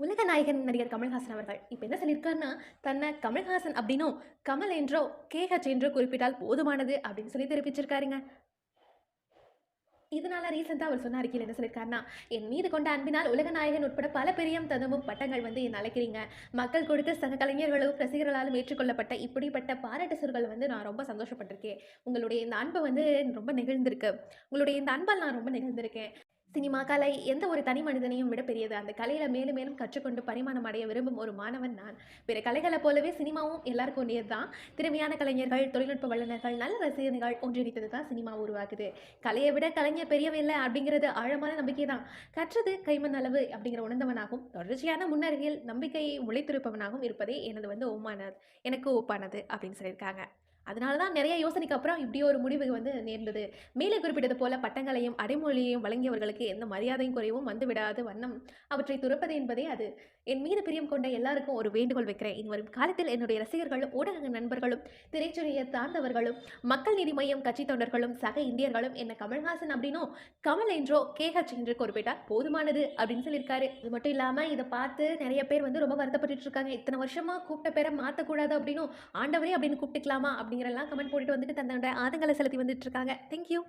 உலக நாயகன் நடிகர் கமல்ஹாசன் அவர்கள். இப்போ என்ன சொல்லியிருக்காருன்னா தன்னை கமல்ஹாசன் அப்படின்னும் கமல் என்றோ கேஹச் என்றோ குறிப்பிட்டால் போதுமானது அப்படின்னு சொல்லி தெரிவிச்சிருக்காருங்க. இதனால ரீசெண்டாக அவர் சொன்ன அறிக்கையில் என்ன சொல்லியிருக்காருன்னா என் மீது கொண்ட அன்பினால் உலக நாயகன் உட்பட பல பெரியம் ததமும் பட்டங்கள் வந்து என் அழைக்கிறீங்க. மக்கள் கொடுத்த சக கலைஞர்களும் ரசிகர்களாலும் ஏற்றுக்கொள்ளப்பட்ட இப்படிப்பட்ட பாராட்டு சொற்கள் வந்து நான் ரொம்ப சந்தோஷப்பட்டிருக்கேன். உங்களுடைய இந்த அன்பை வந்து ரொம்ப நிகழ்ந்திருக்கு. உங்களுடைய இந்த அன்பால் நான் ரொம்ப நிகழ்ந்திருக்கேன். சினிமா கலை எந்த ஒரு தனி மனிதனையும் விட பெரியது. அந்த கலையில் மேலும் மேலும் கற்றுக்கொண்டு பரிமாணம் அடைய விரும்பும் ஒரு மாணவன் நான். பிற கலைகளை போலவே சினிமாவும் எல்லாருக்கும் ஒன்றியது தான் திறமையான கலைஞர்கள் தொழில்நுட்ப வல்லுநர்கள் நல்ல ரசிகர்கள் ஒன்றிணைத்தது தான் சினிமா உருவாக்குது. கலையை விட கலைஞர் பெரியவில்லை அப்படிங்கிறது ஆழமான நம்பிக்கை தான் கற்றது கைமண் அளவு அப்படிங்கிற உணர்ந்தவனாகவும் தொடர்ச்சியான முன்னறிவியல் நம்பிக்கையை உழைத்திருப்பவனாகவும் இருப்பதே எனது வந்து ஒப்பானது எனக்கு ஒப்பானது அப்படின்னு சொல்லியிருக்காங்க. அதனால தான் நிறைய யோசனைக்கு அப்புறம் இப்படி ஒரு முடிவு வந்து நேர்ந்தது. மேலே குறிப்பிட்டது போல பட்டங்களையும் அடைமொழியையும் வழங்கியவர்களுக்கு எந்த மரியாதையும் குறைவும் வந்து விடாது வண்ணம் அவற்றை துறப்பது என்பதே அது. என் மீது பிரியம் கொண்ட எல்லாருக்கும் ஒரு வேண்டுகோள் வைக்கிறேன். இனி வரும் காலத்தில் என்னுடைய ரசிகர்களும் ஊடக நண்பர்களும் திரைச்சுறையை சார்ந்தவர்களும் மக்கள் நீதி மையம் கட்சி தொண்டர்களும் சக இந்தியர்களும் என்ன கமல்ஹாசன் அப்படின்னும் கமல் என்றோ கேஹச் என்று குறிப்பிட்டால் போதுமானது அப்படின்னு சொல்லியிருக்காரு. இது மட்டும் இல்லாமல் இதை பார்த்து நிறைய பேர் வந்து ரொம்ப வருத்தப்பட்டு இருக்காங்க. இத்தனை வருஷமா கூப்பிட்ட பேரை மாற்றக்கூடாது அப்படின்னும் ஆண்டவரே அப்படின்னு கூப்பிட்டுக்கலாமா அப்படின்னு அப்படிங்கிறலாம் கமெண்ட் போட்டுட்டு வந்துட்டு தன்னோட ஆதங்களை செலுத்தி வந்துட்டு இருக்காங்க. தேங்க்யூ